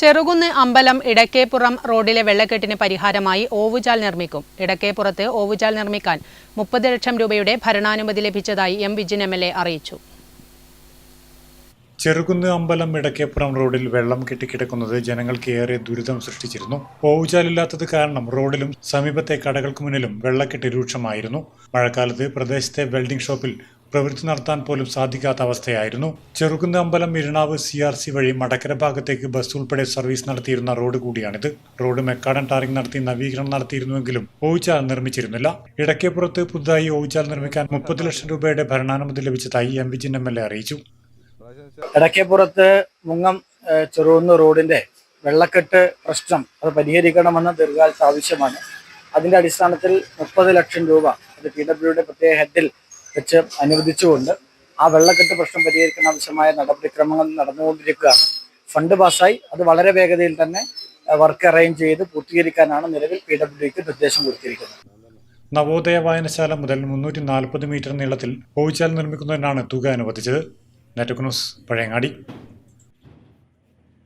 ചെറുകുന്ന് അമ്പലം ഇടക്കേപ്പുറം റോഡിലെ വെള്ളക്കെട്ടിന് പരിഹാരമായി ഓവുചാൽ നിർമ്മിക്കും. ഇടക്കേപ്പുറത്ത് ഓവുചാൽ നിർമ്മിക്കാൻ മുപ്പത് ലക്ഷം രൂപയുടെ ഭരണാനുമതി ലഭിച്ചതായി M Vijin M L A അറിയിച്ചു. ചെറുകുന്ന് അമ്പലം ഇടക്കേപ്പുറം റോഡിൽ വെള്ളം കെട്ടിക്കിടക്കുന്നത് ജനങ്ങൾക്ക് ഏറെ ദുരിതം സൃഷ്ടിച്ചിരുന്നു. ഓവുചാലില്ലാത്തത് കാരണം റോഡിലും സമീപത്തെ കടകൾക്ക് മുന്നിലും വെള്ളക്കെട്ട് രൂക്ഷമായിരുന്നു. മഴക്കാലത്ത് പ്രദേശത്തെ വെൽഡിംഗ് ഷോപ്പിൽ പ്രവൃത്തി നടത്താൻ പോലും സാധിക്കാത്ത അവസ്ഥയായിരുന്നു. ചെറുകുന്ന അമ്പലം ഇരണാവ് സി ആർ സി വഴി മടക്കര ഭാഗത്തേക്ക് ബസ് ഉൾപ്പെടെ സർവീസ് നടത്തിയിരുന്ന റോഡ് കൂടിയാണിത്. റോഡ് മെക്കാഡൻ ടാറിംഗ് നടത്തി നവീകരണം നടത്തിയിരുന്നുവെങ്കിലും ഓവിച്ചാൽ നിർമ്മിച്ചിരുന്നില്ല. ഇടയ്ക്കപ്പുറത്ത് പുതുതായി ഓവിച്ചാൽ നിർമ്മിക്കാൻ മുപ്പത് ലക്ഷം രൂപയുടെ ഭരണാനുമതി ലഭിച്ചതായി M Vijin M L A അറിയിച്ചു. ഇടയ്ക്കപ്പുറത്ത് മുങ്ങം ചെറുകുന്ന റോഡിന്റെ വെള്ളക്കെട്ട് പ്രശ്നം അത് പരിഹരിക്കണമെന്ന് ദീർഘകാലത്ത് ആവശ്യമാണ്. അതിന്റെ അടിസ്ഥാനത്തിൽ മുപ്പത് ലക്ഷം രൂപ അത് പി ഡബ്ല്യുടെ പ്രത്യേക ഹെഡിൽ വെച്ച് അനുവദിച്ചുകൊണ്ട് ആ വെള്ളക്കെട്ട് പ്രശ്നം പരിഹരിക്കുന്ന ആവശ്യമായ നടപടിക്രമങ്ങൾ നടന്നുകൊണ്ടിരിക്കുകയാണ്. ഫണ്ട് പാസ്സായി. അത് വളരെ വേഗതയിൽ തന്നെ വർക്ക് അറേഞ്ച് ചെയ്ത് പൂർത്തീകരിക്കാനാണ് നിലവിൽ പി നിർദ്ദേശം കൊടുത്തിരിക്കുന്നത്. നവോദയ വായനശാല മുതൽ മുന്നൂറ്റി നാൽപ്പത് മീറ്റർ നീളത്തിൽ ഓവുചാൽ നിർമ്മിക്കുന്നതിനാണ് തുക അനുവദിച്ചത്. നെറ്റക് ന്യൂസ് പഴയങ്ങാടി.